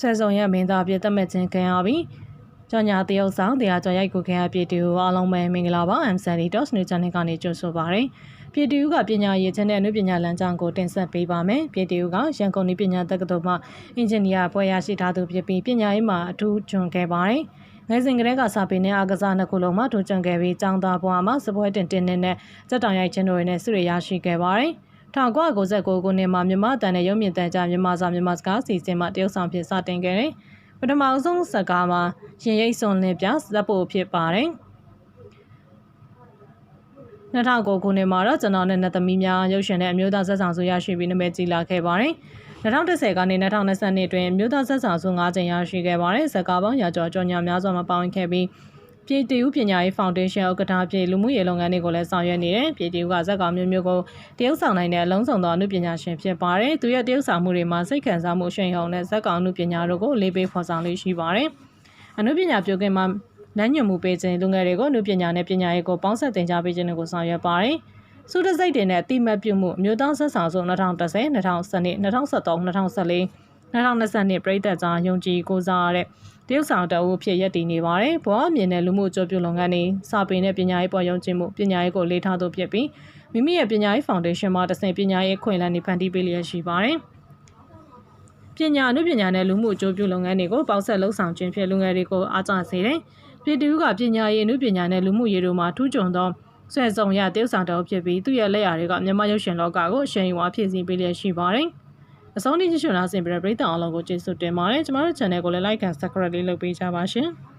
ဆွဲဆောင်ရမင်းသားပြည့်တက်မဲ့ခြင်းခံရပြီးကြောင်ညာတရုတ်ဆောင်တရားကျော်ရိုက်ကိုခံရပြည်တူအားလုံးပဲမင်္ဂလာပါ MSD Dots New Channel ကနေကြိုဆိုပါရစေပြည်တူကပညာရေးခြင်းနဲ့အနုပညာလမ်းကြောင်းကိုတင်ဆက်ပေးပါမယ်ပြည်တူကရန်ကုန်ပြည်ပညာတက္ကသိုလ်မှအင်ဂျင်နီယာဘွဲ့ရရှိထားသူဖြစ်ပြီးပညာရေးမှာအထူးကျွမ်းခဲ့ပါတယ်ငယ်စဉ်ကတည်းကစာပေနဲ့အားကစားနှစ်ခုလုံးမှာထူးချွန်ခဲ့ပြီးចောင်းသားဘွားမှာစပွဲတင်တင်နဲ့စက်တောင်ရိုက်ခြင်းတို့နဲ့ဆုရရရှိခဲ့ပါတယ်။ 1996ခုနှစ်မှာမြန်မာတန်တဲ့ရုပ်မြင့်တန်ကြားမြန်မာစာမြန်မာစကားစီစဉ်မှတရုတ်ဆောင်ဖြစ်စတင်ခဲ့တယ်။ပထမဆုံးစကားမှာရင်ရိပ်စွန်လင်းပြဇက်ဖို့ဖြစ်ပါတယ်။2009ခုနှစ်မှာတော့ကျွန်တော်နဲ့နှစ်သမီးများရုပ်ရှင်နဲ့အမျိုးသားဆက်ဆောင်စုရရှိပြီးနာမည်ကြီးလာခဲ့ပါတယ်။2010ကနေ2020အတွင်းအမျိုးသားဆက်ဆောင်စု9ကြိမ်ရရှိခဲ့ပါတယ်။ဇကာပေါင်းရာကျော်ကြော်ညာများစွာမှာပါဝင်ခဲ့ပြီး ပြည်တီဦးပညာရေးဖောင်ဒေးရှင်းဥက္ကဋ္ဌဖြစ်လူမှုရေးလုပ်ငန်းတွေကိုလည်းဆောင်ရွက်နေတယ်။ပြည်တီဦးကဇက်ကောင်မျိုးမျိုးကိုတရုတ်ဆောင်နိုင်တဲ့အလုံးစုံသောအမှုပညာရှင်ဖြစ်ပါတယ်။သူရဲ့တရုတ်ဆောင်မှုတွေမှာစိတ်ခံစားမှုအရှိန်ဟုန်နဲ့ဇက်ကောင်အမှုပညာတို့ကိုလေးပေးဖော်ဆောင်လေးရှိပါတယ်။အမှုပညာပြုကင်မှာလမ်းညွှန်မှုပေးခြင်းလူငယ်တွေကိုအမှုပညာနဲ့ပညာရေးကိုပေါင်းဆက်သင်ကြားပေးခြင်းတွေကိုဆောင်ရွက်ပါတယ်။စုတစိတ်တင်နဲ့အတိမတ်ပြုမှုအမျိုးသားဆက်ဆောင်စု2010 2012 2013 2014 2022ပြည်သက်ကြားယုံကြည်ကိုစားရတဲ့ တရုတ်ဆောင်တအုပ်ဖြစ်ရည်တည်နေပါတယ်။ဘောအမြင်နဲ့လူမှုအကျိုးပြုလုပ်ငန်းတွေစာပေနဲ့ပညာရေးပေါ်ယုံကြည်မှုပညာရေးကိုလေးထားသူဖြစ်ပြီးမိမိရဲ့ပညာရေးဖောင်ဒေးရှင်းမှာတဆင့်ပညာရေးခွင့်လန်းနေဖန်တီးပေးလျက်ရှိပါတယ်။ပညာအနုပညာနဲ့လူမှုအကျိုးပြုလုပ်ငန်းတွေကိုပေါက်ဆက်လှုပ်ဆောင်ခြင်းဖြင့်လူငယ်တွေကိုအားကျစေတယ်။ပြည်သူကပညာရေးအနုပညာနဲ့လူမှုရေးတို့မှာထူးချွန်သောဆွဲဆောင်ရတရုတ်ဆောင်တော်ဖြစ်ပြီးသူ့ရဲ့လက်ရာတွေကမြန်မာရုပ်ရှင်လောကကိုအရှိန်အဝါဖြည့်ဆည်းပေးလျက်ရှိပါတယ်။ အဆုံးထိကြည့်ရှုနာဆင်ပြတဲ့ပရိသတ်အားလုံးကိုကျေးဇူးတင်ပါတယ်။ကျမတို့ channel ကိုလည်း like and subscribe လေးလုပ်ပေးကြပါရှင်။